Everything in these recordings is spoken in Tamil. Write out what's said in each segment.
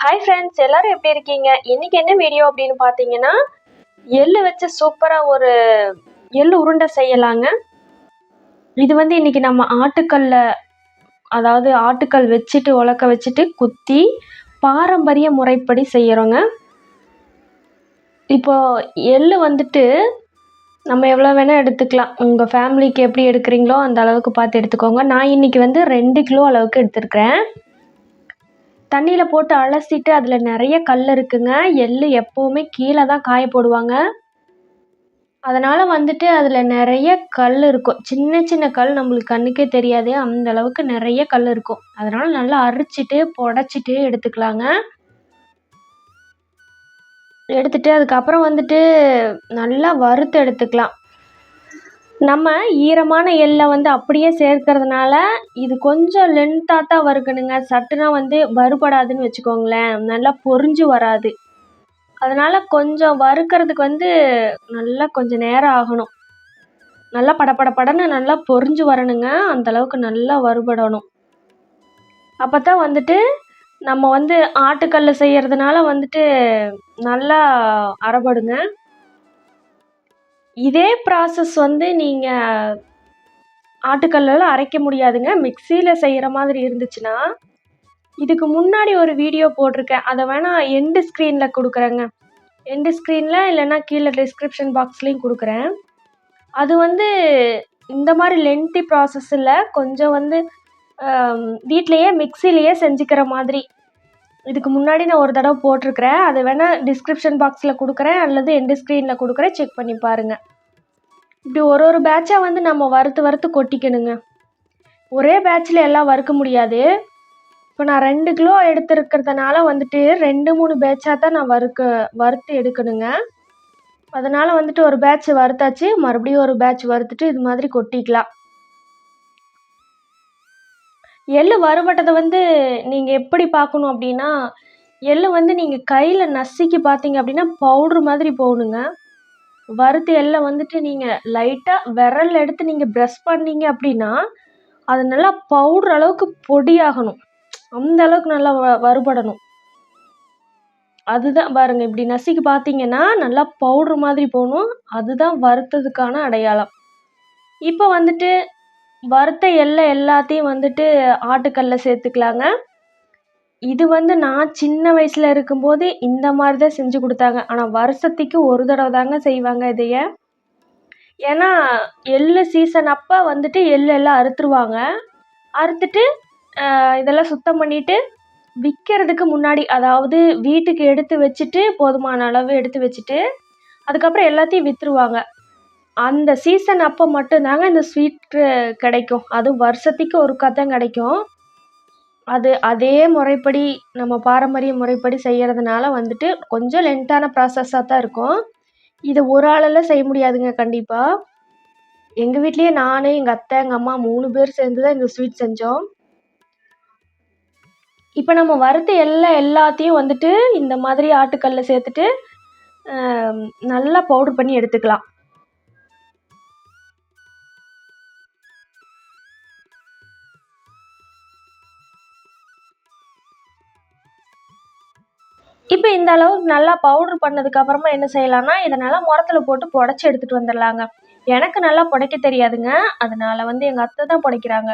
ஹாய் ஃப்ரெண்ட்ஸ் எல்லாரும் எப்படி இருக்கீங்க? இன்னைக்கு என்ன வீடியோ அப்படின்னு பார்த்தீங்கன்னா எள்ளு வச்சு சூப்பராக ஒரு எள்ளு உருண்டை செய்யலாங்க. இது வந்து இன்னைக்கு நம்ம ஆட்டுக்கல்ல அதாவது ஆட்டுக்கல் வச்சுட்டு உலக்க வச்சுட்டு குத்தி பாரம்பரிய முறைப்படி செய்கிறோங்க இப்போ எள்ளு வந்துட்டு நம்ம எவ்வளோ வேணால் எடுத்துக்கலாம். உங்கள் ஃபேமிலிக்கு எப்படி எடுக்கிறீங்களோ அந்த அளவுக்கு பார்த்து எடுத்துக்கோங்க. நான் இன்னைக்கு வந்து ரெண்டு கிலோ அளவுக்கு எடுத்துருக்கிறேன். தண்ணியில் போட்டு அலசிட்டு அதில் நிறைய கல் இருக்குங்க. எள் எப்போவுமே கீழே தான் காய போடுவாங்க. அதனால் வந்துட்டு அதில் நிறைய கல் இருக்கும். சின்ன சின்ன கல் நம்மளுக்கு கண்ணுக்கே தெரியாது. அந்த அளவுக்கு நிறைய கல் இருக்கும். அதனால் நல்லா அரிச்சிட்டு புடச்சிட்டு எடுத்துக்கலாங்க. எடுத்துட்டு அதுக்கப்புறம் வந்துட்டு நல்லா வறுத்து எடுத்துக்கலாம். நம்ம ஈரமான எள்ளை வந்து அப்படியே சேர்க்கறதுனால இது கொஞ்சம் லென்த்தாக தான் வறுக்கணுங்க. சட்டுனா வந்து வறுபடாதுன்னு வச்சுக்கோங்களேன். நல்லா பொரிஞ்சு வராது. அதனால் கொஞ்சம் வறுக்கிறதுக்கு வந்து நல்லா கொஞ்சம் நேரம் ஆகணும். நல்லா படபட படன்னு நல்லா பொரிஞ்சு வரணுங்க. அந்த அளவுக்கு நல்லா வறுபடணும். அப்போ தான் வந்துட்டு நம்ம வந்து ஆட்டுக்கல்லில் செய்கிறதுனால வந்துட்டு நல்லா அரைபடுங்க இதே ப்ராசஸ் வந்து நீங்கள் ஆட்டுக்கல்லில் அரைக்க முடியாதுங்க. மிக்சியில் செய்கிற மாதிரி இருந்துச்சுன்னா இதுக்கு முன்னாடி ஒரு வீடியோ போட்டிருக்கேன். அதை வேணால் எண்டு ஸ்க்ரீனில் கொடுக்குறேங்க. எண்டு ஸ்க்ரீனில் இல்லைன்னா கீழே டிஸ்கிரிப்ஷன் பாக்ஸ்லேயும் கொடுக்குறேன். அது வந்து இந்த மாதிரி லென்த்தி ப்ராசஸில் கொஞ்சம் வந்து வீட்லேயே மிக்சிலேயே செஞ்சுக்கிற மாதிரி. இதுக்கு முன்னாடி நான் ஒரு தடவை போட்டிருக்கிறேன். அதை வேணால் டிஸ்கிரிப்ஷன் பாக்ஸில் கொடுக்குறேன். அல்லது எண்டு ஸ்க்ரீனில் கொடுக்குறேன். செக் பண்ணி பாருங்கள் இப்படி ஒரு ஒரு பேட்சாக வந்து நம்ம வறுத்து வறுத்து கொட்டிக்கணுங்க. ஒரே பேட்சில் எல்லாம் வறுக்க முடியாது. இப்போ நான் ரெண்டு கிலோ எடுத்துருக்கிறதுனால வந்துட்டு ரெண்டு மூணு பேட்சாக தான் நான் வறுக்க வறுத்து எடுக்கணுங்க. அதனால் வந்துட்டு ஒரு பேட்ச் வறுத்தாச்சு. மறுபடியும் ஒரு பேட்ச் வறுத்துட்டு இது மாதிரி கொட்டிக்கலாம். எள்ளு வறுபட்டதை வந்து நீங்கள் எப்படி பார்க்கணும் அப்படின்னா எள்ளு வந்து நீங்கள் கையில் நசுக்கி பார்த்தீங்க அப்படின்னா பவுட்ரு மாதிரி போகணுங்க வறுத்து எள்ளை வந்துட்டு நீங்கள் லைட்டாக விரல் எடுத்து நீங்கள் ப்ரெஸ் பண்ணீங்க அப்படின்னா அது நல்லா பவுட்ரு அளவுக்கு பொடியாகணும். அந்த அளவுக்கு நல்லா வ வறுபடணும். அதுதான் பாருங்க இப்படி நசுக்கி பார்த்தீங்கன்னா நல்லா பவுட்ரு மாதிரி போகணும். அதுதான் வறுத்ததுக்கான அடையாளம். இப்போ வந்துட்டு வறுத்த எள்ளை எல்லாத்தையும் வந்துட்டு ஆட்டுக்கல்ல சேர்த்துக்கலாங்க. இது வந்து நான் சின்ன வயசில் இருக்கும்போது இந்த மாதிரி தான் செஞ்சு கொடுத்தாங்க. ஆனால் வருஷத்துக்கு ஒரு தடவை தாங்க செய்வாங்க இதைய. ஏன்னா எள்ளு சீசன் அப்போ வந்துட்டு எள்ளு எல்லாம் அறுத்துருவாங்க. அறுத்துட்டு இதெல்லாம் சுத்தம் பண்ணிவிட்டு விற்கிறதுக்கு முன்னாடி அதாவது வீட்டுக்கு எடுத்து வச்சுட்டு போதுமான அளவு எடுத்து வச்சுட்டு அதுக்கப்புறம் எல்லாத்தையும் விற்றுருவாங்க அந்த சீசன் அப்போ மட்டும்தாங்க இந்த ஸ்வீட்டு கிடைக்கும். அதுவும் வருஷத்துக்கு ஒருக்கா தான் கிடைக்கும். அது அதே முறைப்படி நம்ம பாரம்பரிய முறைப்படி செய்கிறதுனால வந்துட்டு கொஞ்சம் லென்த்தான ப்ராசஸாக தான் இருக்கும். இதை ஒரு ஆளால் செய்ய முடியாதுங்க கண்டிப்பாக எங்கள் வீட்லேயே நான் எங்கள் அத்தை எங்கள் அம்மா மூணு பேர் சேர்ந்து தான் இந்த ஸ்வீட் செஞ்சோம். இப்போ நம்ம வறுத்த எல்லா எல்லாத்தையும் வந்துட்டு இந்த மாதிரி ஆட்டுக்கல்லில் சேர்த்துட்டு நல்லா பவுட்ரு பண்ணி எடுத்துக்கலாம். இந்த அளவுக்கு நல்லா பவுட்ரு பண்ணதுக்கு அப்புறமா என்ன செய்யலாம்னா இதை நல்லா முரத்தில் போட்டு புடச்சி எடுத்துகிட்டு வந்துடலாங்க. எனக்கு நல்லா புடைக்க தெரியாதுங்க. அதனால வந்து எங்கள் அத்தை தான் புடைக்கிறாங்க.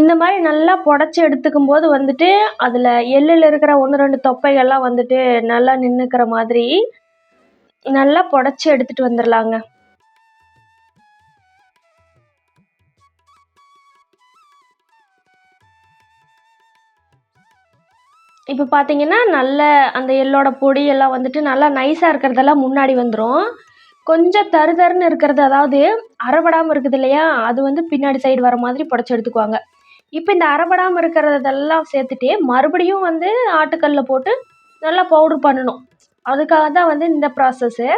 இந்த மாதிரி நல்லா புடச்சி எடுத்துக்கும் போது வந்துட்டு அதில் எள்ளில் இருக்கிற ஒன்று ரெண்டு தொப்பைகள்லாம் வந்துட்டு நல்லா நின்றுக்கிற மாதிரி நல்லா புடச்சி எடுத்துகிட்டு வந்துடலாங்க. இப்போ பார்த்தீங்கன்னா நல்ல அந்த எள்ளோட பொடி எல்லாம் வந்துட்டு நல்லா நைஸாக இருக்கிறதெல்லாம் முன்னாடி வந்துடும் கொஞ்சம் தரு தருன்னு இருக்கிறது அதாவது அரைபடாமல் இருக்குது இல்லையா? அது வந்து பின்னாடி சைடு வர மாதிரி புடச்சி எடுத்துக்குவாங்க. இப்போ இந்த அரைபடாமல் இருக்கிறதெல்லாம் சேர்த்துட்டு மறுபடியும் வந்து ஆட்டுக்கல்லில் போட்டு நல்லா பவுட்ரு பண்ணணும். அதுக்காக தான் வந்து இந்த ப்ராசஸ்ஸு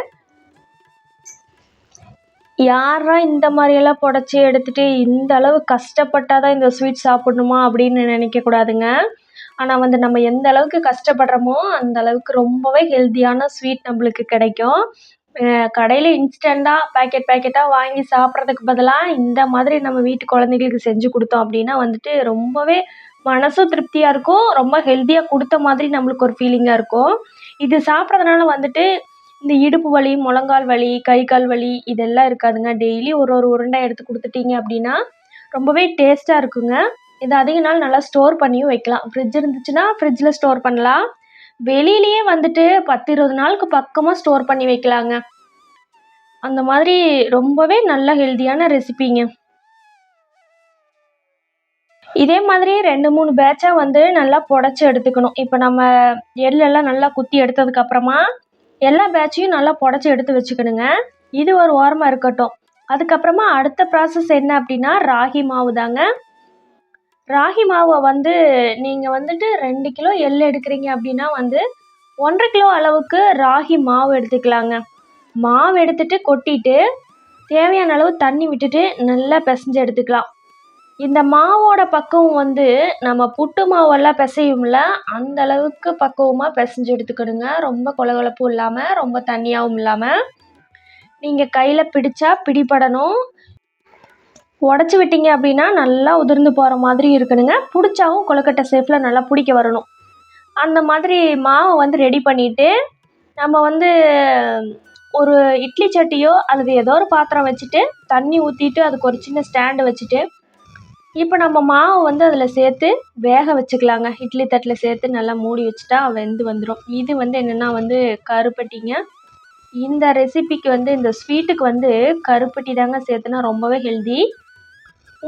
யாரா இந்த மாதிரியெல்லாம் புடச்சி எடுத்துகிட்டு இந்த அளவு கஷ்டப்பட்டால் தான் இந்த ஸ்வீட் சாப்பிட்ணுமா அப்படின்னு நினைக்கக்கூடாதுங்க ஆனால் வந்து நம்ம எந்த அளவுக்கு கஷ்டப்படுறோமோ அந்த அளவுக்கு ரொம்பவே ஹெல்த்தியான ஸ்வீட் நம்மளுக்கு கிடைக்கும். கடையில் இன்ஸ்டண்ட்டாக பேக்கெட் பேக்கெட்டாக வாங்கி சாப்பிட்றதுக்கு பதிலாக இந்த மாதிரி நம்ம வீட்டு குழந்தைகளுக்கு செஞ்சு கொடுத்தோம் அப்படின்னா வந்துட்டு ரொம்பவே மனசும் திருப்தியாக இருக்கும். ரொம்ப ஹெல்த்தியாக கொடுத்த மாதிரி நம்மளுக்கு ஒரு ஃபீலிங்காக இருக்கும். இது சாப்பிட்றதுனால வந்துட்டு இந்த இடுப்பு வலி முழங்கால் வலி கை கால் வலி இதெல்லாம் இருக்காதுங்க. டெய்லி ஒரு ஒரு உருண்டை எடுத்து கொடுத்துட்டீங்க அப்படின்னா ரொம்பவே டேஸ்ட்டாக இருக்குங்க. இது அதிக நாள் நல்லா ஸ்டோர் பண்ணியும் வைக்கலாம். ஃப்ரிட்ஜ் இருந்துச்சுன்னா ஃப்ரிட்ஜில் ஸ்டோர் பண்ணலாம். வெளியிலேயே வந்துட்டு பத்து இருபது நாளுக்கு பக்கமாக ஸ்டோர் பண்ணி வைக்கலாங்க. அந்த மாதிரி ரொம்பவே நல்ல ஹெல்தியான ரெசிபிங்க இதே மாதிரி ரெண்டு மூணு பேட்சாக வந்து நல்லா புடச்சி எடுத்துக்கணும். இப்போ நம்ம எள்ளெல்லாம் நல்லா குத்தி எடுத்ததுக்கப்புறமா எல்லா பேட்சையும் நல்லா புடச்சி எடுத்து வச்சுக்கணுங்க. இது ஒரு ஓரமாக இருக்கட்டும். அதுக்கப்புறமா அடுத்த ப்ராசஸ் என்ன அப்படின்னா ராகி மாவு தாங்க ராகி மாவை வந்து நீங்கள் வந்துட்டு ரெண்டு கிலோ எள் எடுக்கிறீங்க அப்படின்னா வந்து ஒன்றரை கிலோ அளவுக்கு ராகி மாவு எடுத்துக்கலாங்க. மாவு எடுத்துட்டு கொட்டிட்டு தேவையான அளவு தண்ணி விட்டுட்டு நல்லா பிசைஞ்சு எடுத்துக்கலாம். இந்த மாவோட பக்குவம் வந்து நம்ம புட்டு மாவெல்லாம் பிசையும்ல அந்த அளவுக்கு பக்குவமாக பிசைஞ்சு எடுத்துக்கணுங்க. ரொம்ப கொலகொலப்பும் இல்லாமல் ரொம்ப தண்ணியாகவும் இல்லாமல் நீங்கள் கையில் பிடிச்சா பிடிபடணும். உடச்சி விட்டீங்க அப்படின்னா நல்லா உதிர்ந்து போகிற மாதிரி இருக்கணுங்க. பிடிச்சாவும் கொழுக்கட்டை சேஃபில் நல்லா பிடிக்க வரணும். அந்த மாதிரி மாவை வந்து ரெடி பண்ணிவிட்டு நம்ம வந்து ஒரு இட்லி சட்டியோ அல்லது ஏதோ ஒரு பாத்திரம் வச்சுட்டு தண்ணி ஊற்றிட்டு அதுக்கு ஒரு சின்ன ஸ்டாண்டு வச்சுட்டு இப்போ நம்ம மாவை வந்து அதில் சேர்த்து வேக வச்சுக்கலாங்க. இட்லி தட்டில் சேர்த்து நல்லா மூடி வச்சுட்டா வெந்து வந்துடும் இது வந்து என்னென்னா வந்து கருப்பட்டிங்க. இந்த ரெசிபிக்கு வந்து இந்த ஸ்வீட்டுக்கு வந்து கருப்பட்டி தாங்க சேர்த்துனா ரொம்பவே ஹெல்தி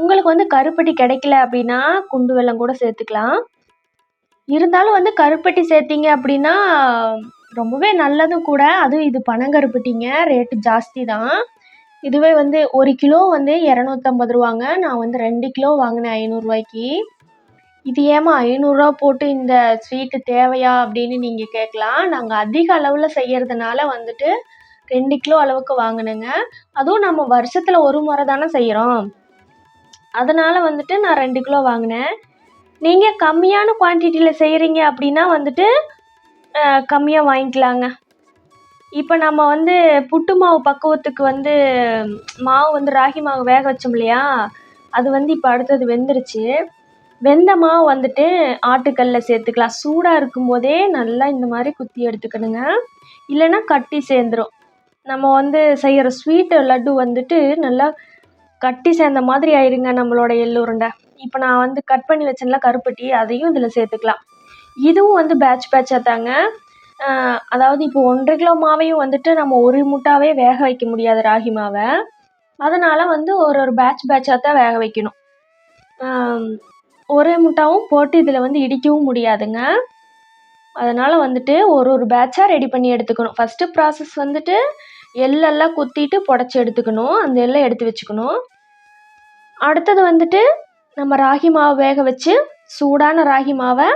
உங்களுக்கு வந்து கருப்பட்டி கிடைக்கல அப்படின்னா குண்டு வெல்லம் கூட சேர்த்துக்கலாம். இருந்தாலும் வந்து கருப்பட்டி சேர்த்திங்க அப்படின்னா ரொம்பவே நல்லதும் கூட. அதுவும் இது பனங்கருப்பட்டிங்க ரேட்டு ஜாஸ்தி தான் இதுவே வந்து ஒரு கிலோ வந்து இரநூத்தம்பது ரூபாங்க. நான் வந்து ரெண்டு கிலோ வாங்கினேன் ஐநூறுரூவாய்க்கு இது ஏமா ஐநூறுரூவா போட்டு இந்த ஸ்வீட்டு தேவையா அப்படின்னு நீங்கள் கேட்கலாம். நாங்கள் அதிக அளவில் செய்கிறதுனால வந்துட்டு ரெண்டு கிலோ அளவுக்கு வாங்கினேங்க. அதுவும் நம்ம வருஷத்தில் ஒரு முறை தானே செய்கிறோம் அதனால் வந்துட்டு நான் ரெண்டு கிலோ வாங்கினேன். நீங்கள் கம்மியான குவான்டிட்டியில் செய்கிறீங்க அப்படின்னா வந்துட்டு கம்மியாக வாங்கிக்கலாங்க. இப்போ நம்ம வந்து புட்டு மாவு பக்குவத்துக்கு வந்து மாவு வந்து ராகி மாவு வேக வச்சோம் இல்லையா? அது வந்து இப்போ அடுத்தது வெந்துருச்சு. வெந்த மாவு வந்துட்டு ஆட்டுக்கல்லில் சேர்த்துக்கலாம். சூடாக இருக்கும்போதே நல்லா இந்த மாதிரி குத்தி எடுத்துக்கணுங்க. இல்லைன்னா கட்டி சேர்ந்துடும் நம்ம வந்து செய்கிற ஸ்வீட்டு லட்டு வந்துட்டு நல்லா கட்டி சேர்ந்த மாதிரி ஆயிருங்க நம்மளோட எள்ளு உருண்டை இப்போ நான் வந்து கட் பண்ணி வச்சேன்ல கருப்பட்டி அதையும் இதில் சேர்த்துக்கலாம். இதுவும் வந்து பேட்ச் பேட்சாக தாங்க. அதாவது இப்போ ஒன்றரை கிலோ மாவையும் வந்துட்டு நம்ம ஒரு முட்டாவே வேக வைக்க முடியாது ராகி மாவை. அதனால் வந்து ஒரு ஒரு பேட்ச் பேட்சாக தான் வேக வைக்கணும். ஒரே முட்டாவும் போட்டு இதில் வந்து இடிக்கவும் முடியாதுங்க. அதனால் வந்துட்டு ஒரு ஒரு பேட்சாக ரெடி பண்ணி எடுத்துக்கணும். ஃபஸ்ட்டு ப்ராசஸ் வந்துட்டு எள்ளெல்லாம் குத்திட்டு புடச்சி எடுத்துக்கணும். அந்த எள்ளை எடுத்து வச்சுக்கணும். அடுத்தது வந்துட்டு நம்ம ராகி மாவு வேக வச்சு சூடான ராகி மாவை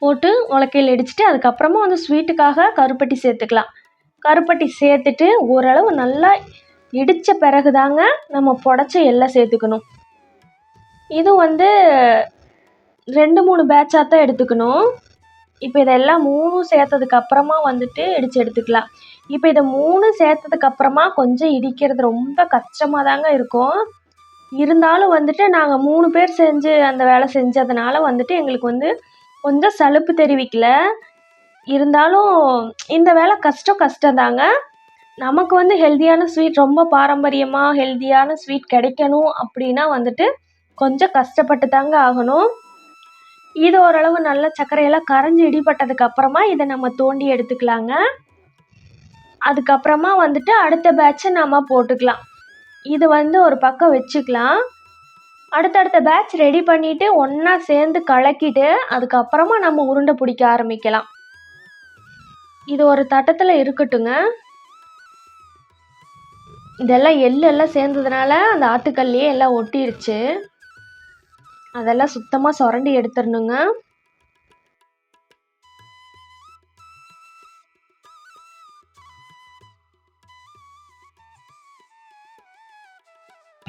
போட்டு உலக்கையில் இடிச்சிட்டு அதுக்கப்புறமா வந்து ஸ்வீட்டுக்காக கருப்பட்டி சேர்த்துக்கலாம். கருப்பட்டி சேர்த்துட்டு ஓரளவு நல்லா இடித்த பிறகு தாங்க நம்ம புடச்ச எள்ளை சேர்த்துக்கணும். இது வந்து ரெண்டு மூணு பேட்சாக தான் எடுத்துக்கணும். இப்போ இதெல்லாம் மூணும் சேர்த்ததுக்கு அப்புறமா வந்துட்டு இடித்து எடுத்துக்கலாம். இப்போ இதை மூணு சேர்த்ததுக்கு அப்புறமா கொஞ்சம் இடிக்கிறது ரொம்ப கஷ்டமாக தாங்க இருக்கும். இருந்தாலும் வந்துட்டு நாங்கள் மூணு பேர் செஞ்சு அந்த வேலை செஞ்சதுனால வந்துட்டு எங்களுக்கு வந்து கொஞ்சம் சலுப்பு தெரிவிக்கல. இருந்தாலும் இந்த வேலை கஷ்டம் கஷ்டம் தாங்க நமக்கு வந்து ஹெல்த்தியான ஸ்வீட் ரொம்ப பாரம்பரியமாக ஹெல்த்தியான ஸ்வீட் கிடைக்கணும் அப்படின்னா வந்துட்டு கொஞ்சம் கஷ்டப்பட்டு தாங்க ஆகணும். இது ஓரளவு நல்ல சர்க்கரையெல்லாம் கரைஞ்சி இடிப்பட்டதுக்கு அப்புறமா இதை நம்ம தோண்டி எடுத்துக்கலாங்க. அதுக்கப்புறமா வந்துட்டு அடுத்த பேட்சை நம்ம போட்டுக்கலாம். இது வந்து ஒரு பக்கம் வச்சுக்கலாம். அடுத்தடுத்த பேட்ச் ரெடி பண்ணிவிட்டு ஒன்றா சேர்ந்து கலக்கிட்டு அதுக்கப்புறமா நம்ம உருண்டை பிடிக்க ஆரம்பிக்கலாம். இது ஒரு தட்டத்தில் இருக்கட்டுங்க. இதெல்லாம் எள்ளெல்லாம் சேர்ந்ததுனால அந்த ஆட்டுக்கல்லையே எல்லாம் ஒட்டிருச்சு. அதெல்லாம் சுத்தமாக சுரண்டி எடுத்துடணுங்க.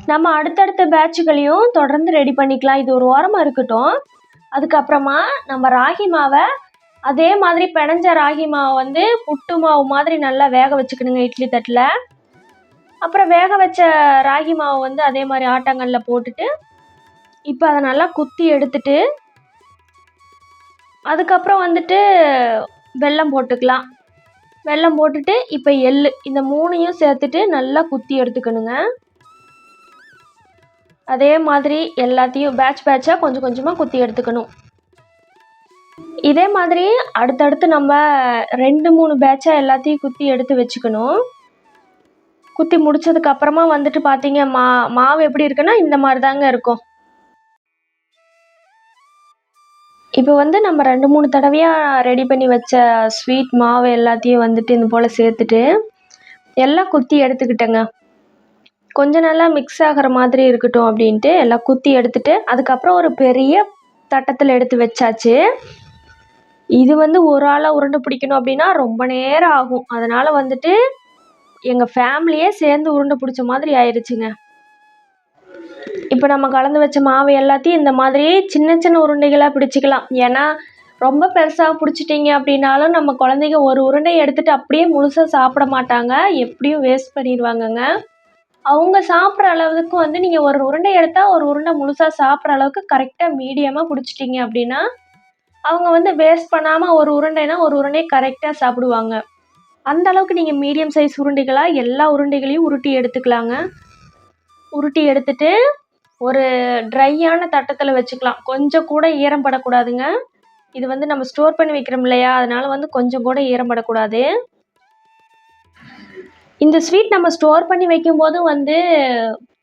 நம்ம அடுத்தடுத்த பேட்சுகளையும் தொடர்ந்து ரெடி பண்ணிக்கலாம். இது ஒரு ஓரமாக இருக்கட்டும். அதுக்கப்புறமா நம்ம ராகி மாவை அதே மாதிரி பிணைஞ்ச ராகி மாவை வந்து புட்டு மாவு மாதிரி நல்லா வேக வச்சுக்கணுங்க இட்லி தட்டில். அப்புறம் வேக வச்ச ராகி மாவை வந்து அதே மாதிரி ஆட்டாங்கல்ல போட்டுட்டு இப்போ அதை நல்லா குத்தி எடுத்துட்டு அதுக்கப்புறம் வந்துட்டு வெல்லம் போட்டுக்கலாம். வெல்லம் போட்டுட்டு இப்போ எள் இந்த மூணையும் சேர்த்துட்டு நல்லா குத்தி எடுத்துக்கணுங்க. அதே மாதிரி எல்லாத்தையும் பேட்ச் பேட்சாக கொஞ்சம் கொஞ்சமாக குத்தி எடுத்துக்கணும். இதே மாதிரி அடுத்தடுத்து நம்ம ரெண்டு மூணு பேட்சாக எல்லாத்தையும் குத்தி எடுத்து வச்சுக்கணும். குத்தி முடிச்சதுக்கு அப்புறமா வந்துட்டு பார்த்தீங்க மா மாவு எப்படி இருக்குன்னா இந்த மாதிரி தாங்க இருக்கும். இப்போ வந்து நம்ம ரெண்டு மூணு தடவையாக ரெடி பண்ணி வச்ச ஸ்வீட் மாவு எல்லாத்தையும் வந்துட்டு இது போல் சேர்த்துட்டு எல்லாம் குத்தி எடுத்துக்கிட்டேங்க. கொஞ்சம் நல்லா மிக்ஸ் ஆகிற மாதிரி இருக்கட்டும் அப்படின்ட்டு எல்லாம் குத்தி எடுத்துட்டு அதுக்கப்புறம் ஒரு பெரிய தட்டத்தில் எடுத்து வச்சாச்சு. இது வந்து ஒரு ஆளாக உருண்டை பிடிக்கணும் அப்படின்னா ரொம்ப நேரம் ஆகும். அதனால் வந்துட்டு எங்கள் ஃபேமிலியே சேர்ந்து உருண்டை பிடிச்ச மாதிரி ஆயிடுச்சுங்க இப்போ நம்ம கலந்து வச்ச மாவு எல்லாத்தையும் இந்த மாதிரி சின்ன சின்ன உருண்டைகளாக பிடிச்சிக்கலாம். ஏன்னா ரொம்ப பெருசாக பிடிச்சிட்டிங்க அப்படின்னாலும் நம்ம குழந்தைங்க ஒரு உருண்டையை எடுத்துகிட்டு அப்படியே முழுசாக சாப்பிட மாட்டாங்க. எப்படியும் வேஸ்ட் பண்ணிடுவாங்கங்க. அவங்க சாப்பிட்ற அளவுக்கு வந்து நீங்கள் ஒரு உருண்டை எடுத்தால் ஒரு உருண்டை முழுசாக சாப்பிட்ற அளவுக்கு கரெக்டாக மீடியமாக பிடிச்சிட்டிங்க அப்படின்னா அவங்க வந்து வேஸ்ட் பண்ணாமல் ஒரு உருண்டைனா ஒரு உருண்டையை கரெக்டாக சாப்பிடுவாங்க. அந்த அளவுக்கு நீங்கள் மீடியம் சைஸ் உருண்டைகளாக எல்லா உருண்டைகளையும் உருட்டி எடுத்துக்கலாங்க. உருட்டி எடுத்துட்டு ஒரு ட்ரையான தட்டத்தில் வச்சுக்கலாம். கொஞ்சம் கூட ஈரம் படக்கூடாதுங்க. இது வந்து நம்ம ஸ்டோர் பண்ணி வைக்கிறோம் இல்லையா? அதனால் வந்து கொஞ்சம் கூட ஈரம் படக்கூடாது. இந்த ஸ்வீட் நம்ம ஸ்டோர் பண்ணி வைக்கும்போது வந்து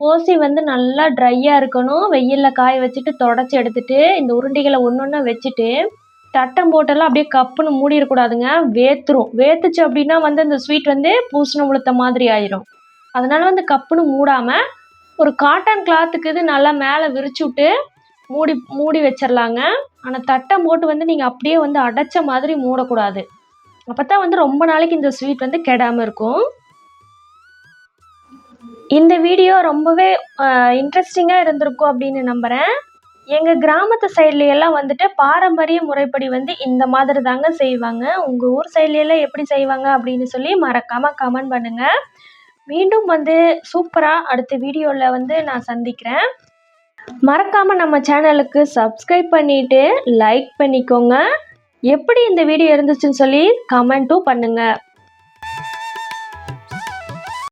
ஓசி வந்து நல்லா ட்ரையாக இருக்கணும். வெயிலில் காய வச்சுட்டு தொடச்சி எடுத்துட்டு இந்த உருண்டைகளை ஒன்று ஒன்றா வச்சுட்டு தட்டம் போட்டெல்லாம் அப்படியே கப்புன்னு மூடிடக்கூடாதுங்க. வேத்துரும். வேத்துச்சு அப்படின்னா வந்து அந்த ஸ்வீட் வந்து பூசணம் உளுத்த மாதிரி ஆயிரும். அதனால வந்து கப்புன்னு மூடாமல் ஒரு காட்டன் கிளாத்துக்கு இது நல்லா மேலே விரிச்சு விட்டு மூடி மூடி வச்சிடலாங்க ஆனால் தட்டம் போட்டு வந்து நீங்கள் அப்படியே வந்து அடைச்ச மாதிரி மூடக்கூடாது. அப்போ தான் வந்து ரொம்ப நாளைக்கு இந்த ஸ்வீட் வந்து கெடாமல் இருக்கும். இந்த வீடியோ ரொம்பவே இன்ட்ரெஸ்டிங்காக இருந்திருக்கும் அப்படின்னு நம்புகிறேன் எங்கள் கிராமத்து சைட்ல எல்லாம் வந்துட்டு பாரம்பரிய முறைப்படி வந்து இந்த மாதிரி தாங்க செய்வாங்க. உங்கள் ஊர் சைட்ல எல்லாம் எப்படி செய்வாங்க அப்படின்னு சொல்லி மறக்காமல் கமெண்ட் பண்ணுங்கள் மீண்டும் வந்து சூப்பராக அடுத்த வீடியோவில் வந்து நான் சந்திக்கிறேன். மறக்காமல் நம்ம சேனலுக்கு சப்ஸ்கிரைப் பண்ணிவிட்டு லைக் பண்ணிக்கோங்க. எப்படி இந்த வீடியோ இருந்துச்சுன்னு சொல்லி கமெண்ட்டும் பண்ணுங்கள்